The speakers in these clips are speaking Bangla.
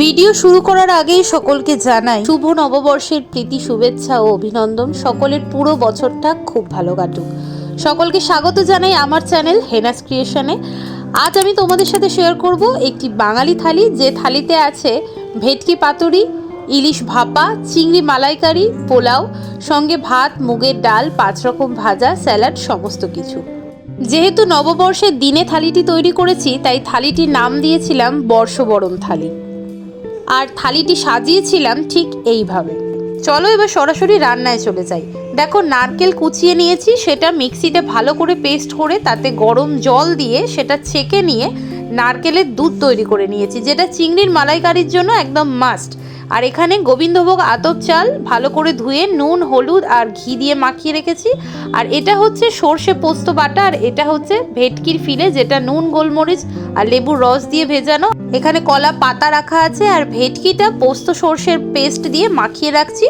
ভিডিও শুরু করার আগেই সকলকে জানাই, শুভ নববর্ষের প্রীতি, শুভেচ্ছা ও অভিনন্দন। সকলের পুরো বছরটা খুব ভালো কাটুক। সকলকে স্বাগত জানাই আমার চ্যানেল হেনাস ক্রিয়েশনে। আজ আমি তোমাদের সাথে শেয়ার করব একটি বাঙালি থালি, যে থালিতে আছে ভেটকি পাতুরি, ইলিশ ভাপা, চিংড়ি মালাইকারি, পোলাও, সঙ্গে ভাত, মুগের ডাল, পাঁচ রকম ভাজা, স্যালাড, সমস্ত কিছু। যেহেতু নববর্ষের দিনে থালিটি তৈরি করেছি, তাই থালিটির নাম দিয়েছিলাম বর্ষবরণ থালি। আর থালিটি সাজিয়েছিলাম ঠিক এইভাবে। চলো এবার সরাসরি রান্নায় চলে যাই। দেখো নারকেল কুচিয়ে নিয়েছি, সেটা মিক্সিতে ভালো করে পেস্ট করে তাতে গরম জল দিয়ে সেটা ছেঁকে নিয়ে নারকেলের দুধ তৈরি করে নিয়েছি, যেটা চিংড়ির মালাইকারির জন্য একদম মাস্ট। আর এখানে গোবিন্দভোগ আতপ চাল ভালো করে ধুয়ে নুন, হলুদ আর ঘি দিয়ে মাখিয়ে রেখেছি। আর এটা হচ্ছে সর্ষে পোস্ত বাটা আর এটা হচ্ছে ভেটকির ফিলে যেটা নুন, গোলমরিচ আর লেবুর রস দিয়ে ভেজানো। এখানে কলা পাতা রাখা আছে আর ভেটকিটা পোস্ত সর্ষের পেস্ট দিয়ে মাখিয়ে রাখছি।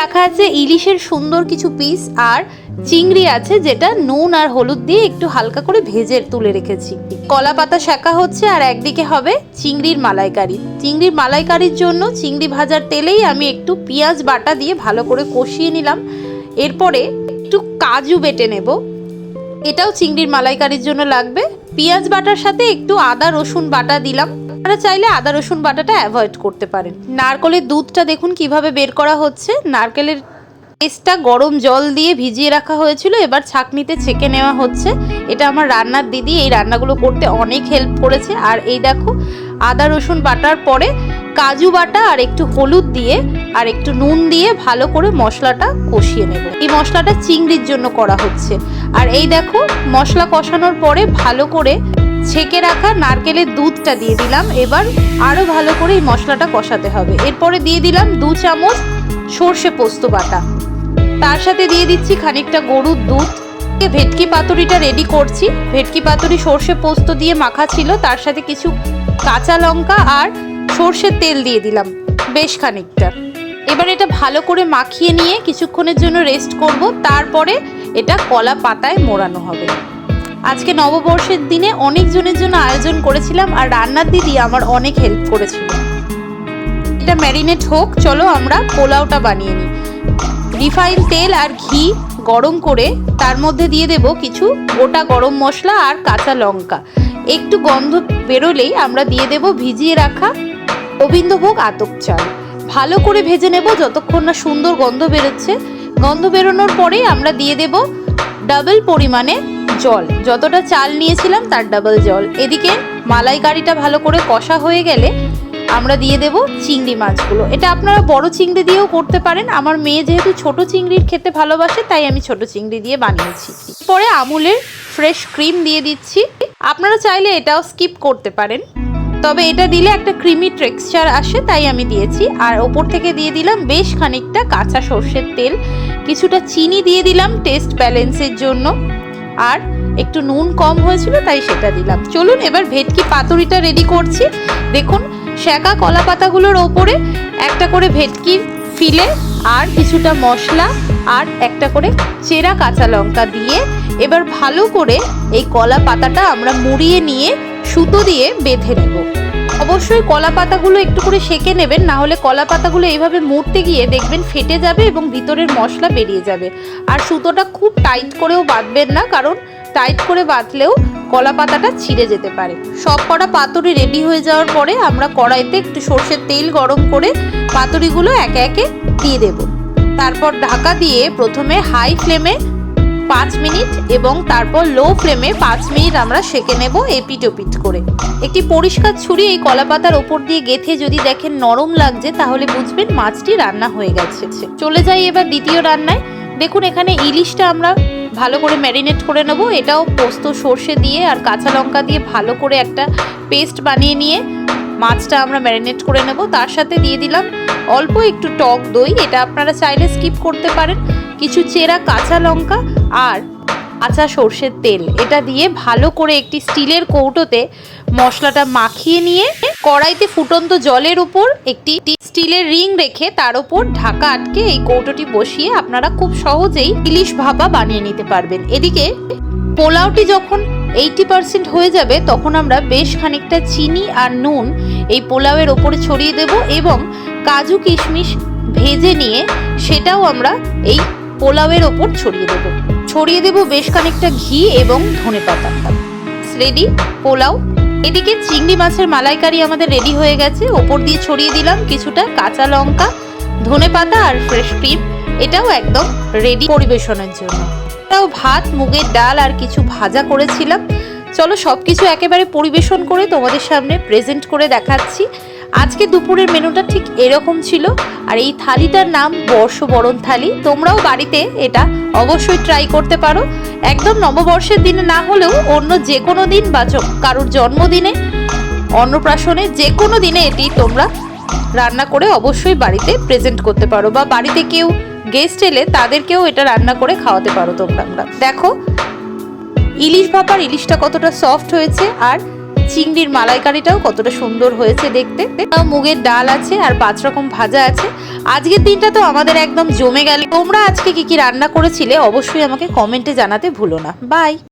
রাখা আছে ইলিশের সুন্দর কিছু পিস আর চিংড়ি আছে যেটা নুন আর হলুদ দিয়ে একটু হালকা করে ভেজে তুলে রেখেছি। কলা পাতা শাঁকা হচ্ছে আর একদিকে হবে চিংড়ির মালাইকারি। চিংড়ির মালাইকারির জন্য চিংড়ি ভাজার তেলেই আমি একটু পেঁয়াজ বাটা দিয়ে ভালো করে কষিয়ে নিলাম। এরপরে একটু কাজু বেটে নেব। এটাও চিংড়ির মালাইকারির জন্য লাগবে। পেঁয়াজ বাটার সাথে একটু আদা, রসুন বাটা দিলাম। আপনারা চাইলে আদা, রসুন বাটাটা অ্যাভয়েড করতে পারেন। নারকলের দুধটা দেখুন কীভাবে বের করা হচ্ছে। নারকেলের পেস্টটা গরম জল দিয়ে ভিজিয়ে রাখা হয়েছিল, এবার ছাকনিতে ছেঁকে নেওয়া হচ্ছে। এটা আমার রান্নার দিদি, এই রান্নাগুলো করতে অনেক হেল্প করেছে। আর এই দেখো, আদা, রসুন বাটার পরে কাজু বাটা আর একটু হলুদ দিয়ে আর একটু নুন দিয়ে ভালো করে মশলাটা কষিয়ে নেব। এই মশলাটা চিংড়ির জন্য করা হচ্ছে। আর এই দেখো, মশলা কষানোর পরে ভালো করে ছেঁকে রাখা নারকেলের দুধটা দিয়ে দিলাম। এবার আরও ভালো করে এই মশলাটা কষাতে হবে। এরপরে দিয়ে দিলাম দু চামচ সর্ষে পোস্ত বাটা। তার সাথে দিয়ে দিচ্ছি খানিকটা গরুর দুধ। ভেটকি পাতুরিটা রেডি করছি। ভেটকি পাতুরি সর্ষে পোস্ত দিয়ে মাখা ছিল। তার সাথে কিছু কাঁচা লঙ্কা আর সর্ষের তেল দিয়ে দিলাম বেশ খানিকটা। এবার এটা ভালো করে মাখিয়ে নিয়ে কিছুক্ষণের জন্য রেস্ট করব। তারপরে এটা কলা পাতায় মোড়ানো হবে। আজকে নববর্ষের দিনে অনেকজনের জন্য আয়োজন করেছিলাম আর রান্নার দিদি আমার অনেক হেল্প করেছিল। এটা ম্যারিনেট হোক, চলো আমরা পোলাওটা বানিয়ে নিই। রিফাইন তেল আর ঘি গরম করে তার মধ্যে দিয়ে দেব কিছু গোটা গরম মশলা আর কাঁচা লঙ্কা। একটু গন্ধ বেরোলেই আমরা দিয়ে দেব ভিজিয়ে রাখা গোবিন্দভোগ আতপ চাল। ভালো করে ভেজে নেব যতক্ষণ না সুন্দর গন্ধ বেরোচ্ছে। গন্ধ বেরোনোর পরেই আমরা দিয়ে দেব ডাবল পরিমাণে জল। যতটা চাল নিয়েছিলাম তার ডাবল জল। এদিকে মালাইকারিটা ভালো করে কষা হয়ে গেলে আমরা দিয়ে দেব চিংড়ি মাছগুলো। এটা আপনারা বড় চিংড়ি দিয়েও করতে পারেন। আমার মেয়ে যেহেতু ছোট চিংড়ির খেতে ভালোবাসে, তাই আমি ছোট চিংড়ি দিয়ে বানিয়েছি। পরে আমুলের ফ্রেশ ক্রিম দিয়ে দিচ্ছি। আপনারা চাইলে এটাও স্কিপ করতে পারেন। তবে এটা দিলে একটা ক্রিমি টেক্সচার আসে, তাই আমি দিয়েছি। আর ওপর থেকে দিয়ে দিলাম বেশ খানিকটা কাঁচা সর্ষের তেল। কিছুটা চিনি দিয়ে দিলাম টেস্ট ব্যালেন্সের জন্য। আর একটু নুন কম হয়েছিল, তাই সেটা দিলাম। চলুন এবার ভেটকি পাতুরিটা রেডি করছি। দেখুন শ্যাকা কলা পাতাগুলোর ওপরে একটা করে ভেটকির ফিলে আর কিছুটা মশলা আর একটা করে চেরা কাঁচা লঙ্কা দিয়ে এবার ভালো করে এই কলা পাতাটা আমরা মুড়িয়ে নিয়ে সুতো দিয়ে বেঁধে নেব। অবশ্যই কলা পাতাগুলো একটু করে সেকে নেবেন, না হলে কলা পাতাগুলো এইভাবে মুড়তে গিয়ে দেখবেন ফেটে যাবে এবং ভিতরের মশলা বেরিয়ে যাবে। আর সুতোটা খুব টাইট করেও বাঁধবেন না, কারণ টাইট করে বাঁধলেও কলা পাতাটা ছিঁড়ে যেতে পারে। সব কটা পাতুরি রেডি হয়ে যাওয়ার পরে আমরা কড়াইতে একটু সর্ষের তেল গরম করে পাতুরিগুলো একে একে দিয়ে দেব। তারপর ঢাকা দিয়ে প্রথমে হাই ফ্লেমে পাঁচ মিনিট এবং তারপর লো ফ্লেমে পাঁচ মিনিট আমরা সেকে নেব এপিট ওপিট করে। একটি পরিষ্কার ছুরি এই কলা পাতার ওপর দিয়ে গেথে যদি দেখেন নরম লাগছে, তাহলে বুঝবেন মাছটি রান্না হয়ে গেছে। চলে যাই এবার দ্বিতীয় রান্নায়। দেখুন, এখানে ইলিশটা আমরা ভালো করে ম্যারিনেট করে নেব। এটাও পোস্ত, সর্ষে দিয়ে আর কাঁচা লঙ্কা দিয়ে ভালো করে একটা পেস্ট বানিয়ে নিয়ে মাছটা আমরা ম্যারিনেট করে নেব। তার সাথে দিয়ে দিলাম অল্প একটু টক দই। এটা আপনারা চাইলে স্কিপ করতে পারেন। কিছু চেরা কাঁচা লঙ্কা আর কাঁচা সর্ষের তেল। এটা দিয়ে ভালো করে একটি স্টিলের কৌটোতে মশলাটা মাখিয়ে নিয়ে কড়াইতে ফুটন্ত জলের উপর একটি স্টিলের রিং রেখে তার উপর ঢাকা আটকে এই কৌটোটি বসিয়ে আপনারা খুব সহজেই ইলিশ ভাপা বানিয়ে নিতে পারবেন। এদিকে পোলাওটি যখন এইটি পার্সেন্ট হয়ে যাবে, তখন আমরা বেশ খানিকটা চিনি আর নুন এই পোলাওয়ের ওপরে ছড়িয়ে দেব এবং কাজু কিশমিশ ভেজে নিয়ে সেটাও আমরা এই পোলাওয়ের ওপর ছড়িয়ে দেব। ছড়িয়ে দেব বেশ খানিকটা ঘি এবং ধনে পাতা। রেডি পোলাও? এদিকে চিংড়ি মাছের মালাইকারি আমাদের রেডি হয়ে গেছে। ওপর দিয়ে ছড়িয়ে দিলাম কিছুটা কাঁচা লঙ্কা, ধনে পাতা আর ফ্রেশ ক্রিম এটাও একদম রেডি পরিবেশনের জন্য। এটাও ভাত, মুগের ডাল আর কিছু ভাজা করেছিলাম। চলো সব কিছু একেবারে পরিবেশন করে তোমাদের সামনে প্রেজেন্ট করে দেখাচ্ছি। আজকে দুপুরের মেনুটা ঠিক এরকম ছিল। আর এই থালিটার নাম বর্ষবরণ থালি। তোমরাও বাড়িতে এটা অবশ্যই ট্রাই করতে পারো। একদম নববর্ষের দিনে না হলেও অন্য যে কোনো দিন বা কারোর জন্মদিনে, অন্নপ্রাশনে যে কোনো দিনে এটি তোমরা রান্না করে অবশ্যই বাড়িতে প্রেজেন্ট করতে পারো। বা বাড়িতে কেউ গেস্ট এলে তাদেরকেও এটা রান্না করে খাওয়াতে পারো তোমরা। দেখো, ইলিশ ভাপার ইলিশটা কতটা সফট হয়েছে। আর চিংড়ির মালাইকারিটাও কতটা সুন্দর হয়েছে দেখতে। মুগের ডাল আছে আর পাঁচ রকম ভাজা আছে। আজকের দিনটা তো আমাদের একদম জমে গেল। তোমরা আজকে কি কি রান্না করেছিলে অবশ্যই আমাকে কমেন্টে জানাতে ভুলো না। বাই।